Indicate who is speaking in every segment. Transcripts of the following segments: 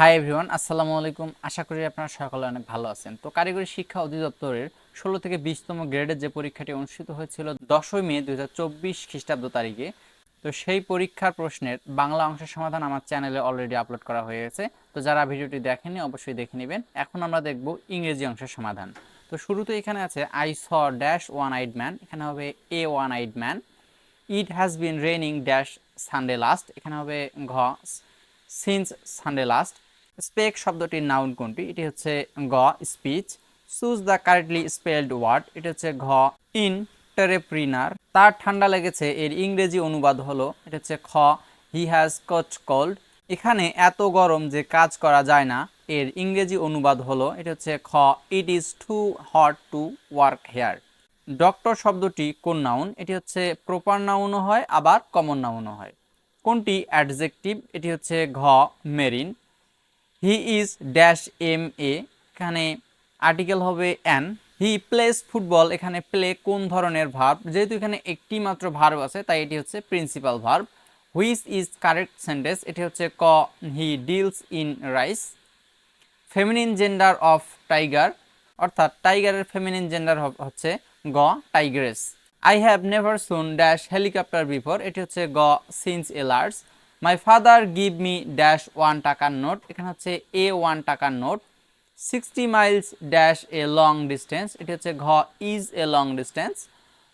Speaker 1: Hi everyone আসসালামু আলাইকুম। আশা করি আপনারা সকলে অনেক ভালো আছেন। তো কারিগরি শিক্ষা অধিদপ্তরের ষোলো থেকে বিশতম গ্রেডের যে পরীক্ষাটি অনুষ্ঠিত হয়েছিল দশই মে দুই হাজার চব্বিশ খ্রিস্টাব্দ তারিখে, তো সেই পরীক্ষার প্রশ্নের বাংলা অংশের সমাধান আমার চ্যানেলে অলরেডি আপলোড করা হয়ে গেছে। তো যারা ভিডিওটি দেখেনি অবশ্যই দেখে নেবেন। এখন আমরা দেখব ইংরেজি অংশের সমাধান। তো শুরুতে এখানে আছে I saw dash one eyed man এখানে হবে a one eyed man it has been raining dash Sunday last এখানে হবে ঘ সিন্স সানডে লাস্ট স্পেক শব্দটির নাউন কোনটি? এটি হচ্ছে গ speech. Choose the correctly spelled word. এটি হচ্ছে ঘ ইন টেরেপ্রিনার তার ঠান্ডা লেগেছে, এর ইংরেজি অনুবাদ হলো, এটা হচ্ছে খ, হি হ্যাজ কচ কোল্ড। এখানে এত গরম যে কাজ করা যায় না, এর ইংরেজি অনুবাদ হলো, এটা হচ্ছে খ it is too hot to work here doctor শব্দটি কোন নাউন? এটি হচ্ছে প্রপার নাউনও হয়, আবার কমন নাউনও হয়। কোনটি? অ্যাডজেক্টিভ। এটি হচ্ছে ঘ, marine. He is dash M A এখানে আর্টিকেল হবে অ্যান হি প্লেস ফুটবল এখানে প্লে কোন ধরনের ভার্ব যেহেতু এখানে একটি মাত্র ভার্ব আছে, তাই এটি হচ্ছে principal verb which is correct sentence এটি হচ্ছে ক he deals in rice feminine gender of tiger অর্থাৎ টাইগারের ফেমিনিন জেন্ডার হচ্ছে গ tigress I have never soon dash helicopter before এটি হচ্ছে গ since elders my father give me dash one টাকার নোট এখানে হচ্ছে এ ওয়ান টাকার note sixty miles dash a long distance এটি হচ্ছে ঘ is a long distance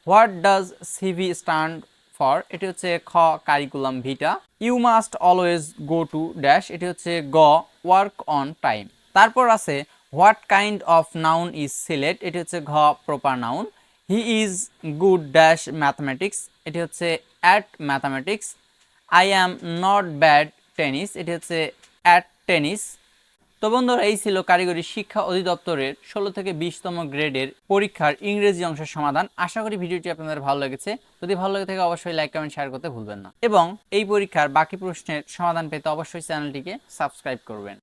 Speaker 1: what does CV stand for এটি হচ্ছে খ curriculum vitae you must always go to dash এটি হচ্ছে গ ওয়ার্ক অন টাইম তারপর আছে what kind of noun is Sylhet এটি হচ্ছে ঘ proper noun he is good dash mathematics এটি হচ্ছে at mathematics I am not bad tennis এটি হচ্ছে অ্যাট টেনিস তো বন্ধুরা, এই ছিল কারিগরি শিক্ষা অধিদপ্তরের ষোলো থেকে বিশতম গ্রেডের পরীক্ষার ইংরেজি অংশের সমাধান। আশা করি ভিডিওটি আপনাদের ভালো লেগেছে। যদি ভালো লেগে থাকে, অবশ্যই লাইক কমেন্ট শেয়ার করতে ভুলবেন না। এবং এই পরীক্ষার বাকি প্রশ্নের সমাধান পেতে অবশ্যই চ্যানেলটিকে সাবস্ক্রাইব করবেন।